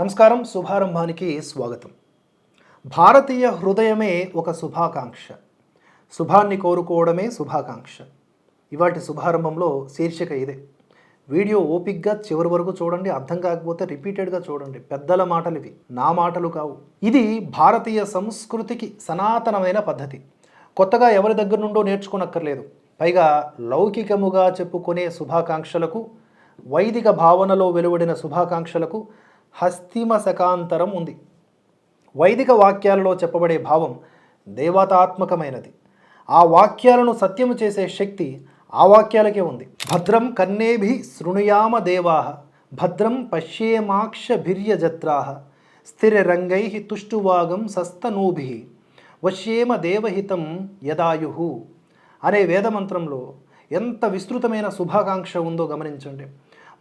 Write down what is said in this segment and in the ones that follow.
నమస్కారం శుభారంభానికి స్వాగతం. భారతీయ హృదయమే ఒక శుభాకాంక్ష. శుభాన్ని కోరుకోవడమే శుభాకాంక్ష. ఇవాటి శుభారంభంలో శీర్షిక ఇదే. వీడియో ఓపిక్గా చివరి వరకు చూడండి అర్థం కాకపోతే రిపీటెడ్గా చూడండి. పెద్దల మాటలు ఇవి నా మాటలు కావు. ఇది భారతీయ సంస్కృతికి సనాతనమైన పద్ధతి. కొత్తగా ఎవరి దగ్గర నుండో నేర్చుకోనక్కర్లేదు. పైగా లౌకికముగా చెప్పుకునే శుభాకాంక్షలకు వైదిక భావనలో వెలువడిన శుభాకాంక్షలకు హస్తిమ శకాంతరం ఉంది. వైదిక వాక్యాలలో చెప్పబడే భావం దేవతాత్మకమైనది. ఆ వాక్యాలను సత్యము చేసే శక్తి ఆ వాక్యాలకే ఉంది. భద్రం కన్నేభి శృణుయామ దేవా భద్రం పశ్యేమాక్షభిర్యజత్రా స్థిరరంగై తుష్టువాగం సస్తనూభి వశ్యేమ దేవహితం యదాయు. అనే వేదమంత్రంలో ఎంత విస్తృతమైన శుభాకాంక్ష ఉందో గమనించండి.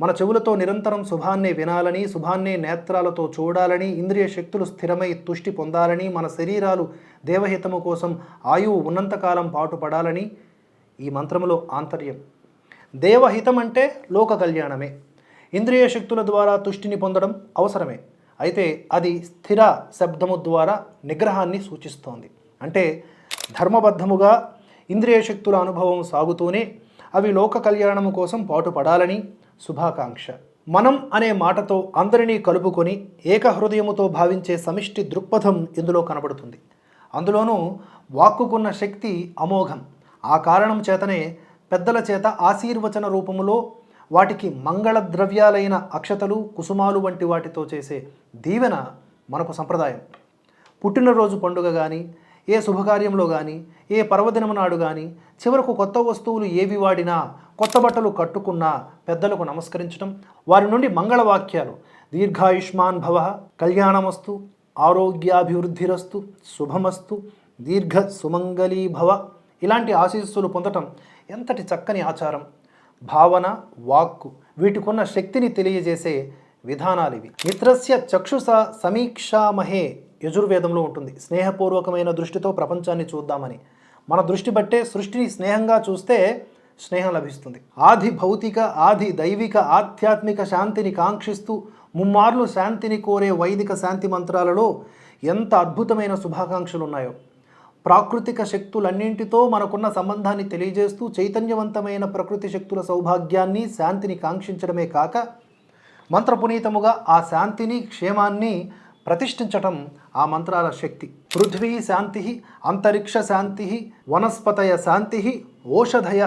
మన చెవులతో నిరంతరం శుభాన్ని వినాలని శుభాన్ని నేత్రాలతో చూడాలని ఇంద్రియ శక్తులు స్థిరమై తుష్టి పొందాలని మన శరీరాలు దేవహితము కోసం ఆయువు ఉన్నంతకాలం పాటుపడాలని ఈ మంత్రములో ఆంతర్యం. దేవహితం అంటే లోక కళ్యాణమే. ఇంద్రియ శక్తుల ద్వారా తుష్టిని పొందడం అవసరమే. అయితే అది స్థిర శబ్దము ద్వారా నిగ్రహాన్ని సూచిస్తోంది. అంటే ధర్మబద్ధముగా ఇంద్రియ శక్తుల అనుభవం సాగుతూనే అవి లోక కళ్యాణము కోసం పాటుపడాలని శుభాకాంక్ష. మనం అనే మాటతో అందరినీ కలుపుకొని ఏకహృదయముతో భావించే సమిష్టి దృక్పథం ఇందులో కనబడుతుంది. అందులోనూ వాక్కుకున్న శక్తి అమోఘం. ఆ కారణం చేతనే పెద్దల చేత ఆశీర్వచన రూపములో వాటికి మంగళ ద్రవ్యాలైన అక్షతలు కుసుమాలు వంటి వాటితో చేసే దీవెన మనకు సంప్రదాయం. పుట్టినరోజు పండుగ కానీ ఏ శుభకార్యంలో కానీ ఏ పర్వదినం నాడు కానీ చివరకు కొత్త వస్తువులు ఏవి వాడినా కొత్త బట్టలు కట్టుకున్న పెద్దలకు నమస్కరించడం వారి నుండి మంగళవాక్యాలు. దీర్ఘాయుష్మాన్ భవ కళ్యాణమస్తు ఆరోగ్యాభివృద్ధిరస్తు శుభమస్తు దీర్ఘ సుమంగళీ భవ. ఇలాంటి ఆశీస్సులు పొందటం ఎంతటి చక్కని ఆచారం. భావన వాక్కు వీటికున్న శక్తిని తెలియజేసే విధానాలు ఇవి. మిత్రస్య చక్షుష సమీక్షామహే యజుర్వేదంలో ఉంటుంది. స్నేహపూర్వకమైన దృష్టితో ప్రపంచాన్ని చూద్దామని. మన దృష్టి బట్టే సృష్టిని స్నేహంగా చూస్తే స్నేహం లభిస్తుంది. ఆది భౌతిక ఆది దైవిక ఆధ్యాత్మిక శాంతిని కాంక్షిస్తూ ముమ్మార్లు శాంతిని కోరే వైదిక శాంతి మంత్రాలలో ఎంత అద్భుతమైన శుభాకాంక్షలు ఉన్నాయో ప్రాకృతిక శక్తులన్నింటితో మనకున్న సంబంధాన్ని తెలియజేస్తూ చైతన్యవంతమైన ప్రకృతి శక్తుల సౌభాగ్యాన్ని శాంతిని కాంక్షించడమే కాక మంత్రపునీతముగా ఆ శాంతిని క్షేమాన్ని ప్రతిష్ఠించటం ఆ మంత్రాల శక్తి. పృథ్వీ శాంతి అంతరిక్ష శాంతి వనస్పతయ శాంతి ఓషధయ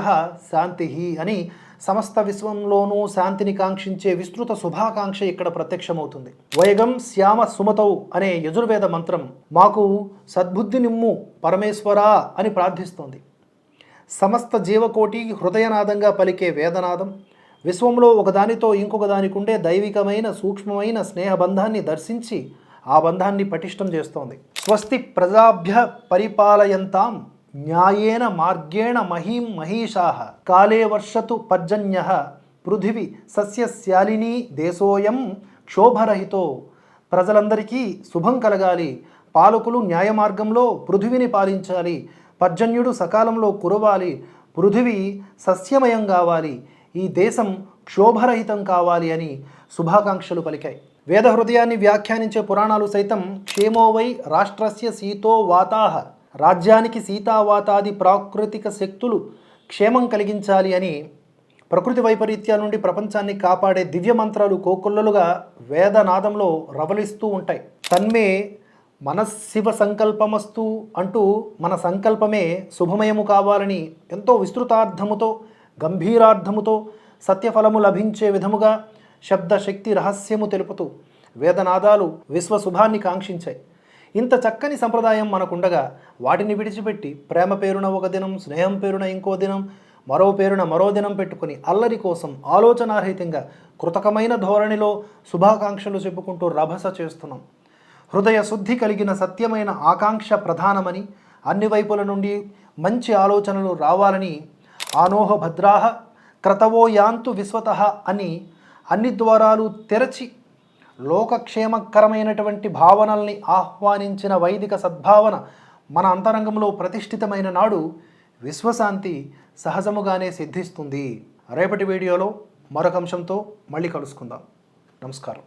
శాంతి అని సమస్త విశ్వంలోనూ శాంతిని కాంక్షించే విస్తృత శుభాకాంక్ష ఇక్కడ ప్రత్యక్షమవుతుంది. వైగం శ్యామ సుమతౌ అనే యజుర్వేద మంత్రం మాకు సద్బుద్ధి నిమ్ము పరమేశ్వరా అని ప్రార్థిస్తోంది. సమస్త జీవకోటి హృదయనాదంగా పలికే వేదనాదం విశ్వంలో ఒకదానితో ఇంకొక దానికి ఉండే దైవికమైన సూక్ష్మమైన స్నేహబంధాన్ని దర్శించి ఆ బంధాన్ని పటిష్టం చేస్తోంది. స్వస్తి ప్రజాభ్య పరిపాలయంతాం న్యాయేన మార్గేణ మహీం మహిషా కాలే వర్షతు పర్జన్య పృథివి సస్యశాలిని దేశోయం క్షోభరహితో ప్రజలందరికీ శుభం కలగాలి. పాలకులు న్యాయ మార్గంలో పృథివిని పాలించాలి. పర్జన్యుడు సకాలంలో కురవాలి. పృథివి సస్యమయం కావాలి. ఈ దేశం క్షోభరహితం కావాలి అని శుభాకాంక్షలు పలికాయి. వేద హృదయాన్ని వ్యాఖ్యానించే పురాణాలు సైతం క్షేమోవై రాష్ట్రస్య సీతో వాతాహ రాజ్యానికి సీతావాతాది ప్రాకృతిక శక్తులు క్షేమం కలిగించాలి అని ప్రకృతి వైపరీత్యాల నుండి ప్రపంచాన్ని కాపాడే దివ్య మంత్రాలు కోకొల్లలుగా వేదనాదంలో రవలిస్తూ ఉంటాయి. తన్మే మనశివ సంకల్పమస్తు అంటూ మన సంకల్పమే శుభమయము కావాలని ఎంతో విస్తృతార్థముతో గంభీరార్థముతో సత్యఫలము లభించే విధముగా శబ్దశక్తి రహస్యము తెలుపుతూ వేదనాదాలు విశ్వశుభాన్ని కాంక్షించాయి. ఇంత చక్కని సంప్రదాయం మనకుండగా వాటిని విడిచిపెట్టి ప్రేమ పేరున ఒక దినం స్నేహం పేరున ఇంకో దినం మరో పేరున మరో దినం పెట్టుకుని అల్లరి కోసం ఆలోచనారహితంగా కృతకమైన ధోరణిలో శుభాకాంక్షలు చెప్పుకుంటూ రభస చేస్తున్నాం. హృదయ శుద్ధి కలిగిన సత్యమైన ఆకాంక్ష ప్రధానమని అన్ని వైపుల నుండి మంచి ఆలోచనలు రావాలని ఆనోహ భద్రాహ క్రతవో యాంతు విశ్వత అని అన్ని ద్వారాలు తెరచి లోకక్షేమకరమైనటువంటి భావనల్ని ఆహ్వానించిన వైదిక సద్భావన మన అంతరంగంలో ప్రతిష్ఠితమైన నాడు విశ్వశాంతి సహజముగానే సిద్ధిస్తుంది. రేపటి వీడియోలో మరొక అంశంతో మళ్ళీ కలుసుకుందాం. నమస్కారం.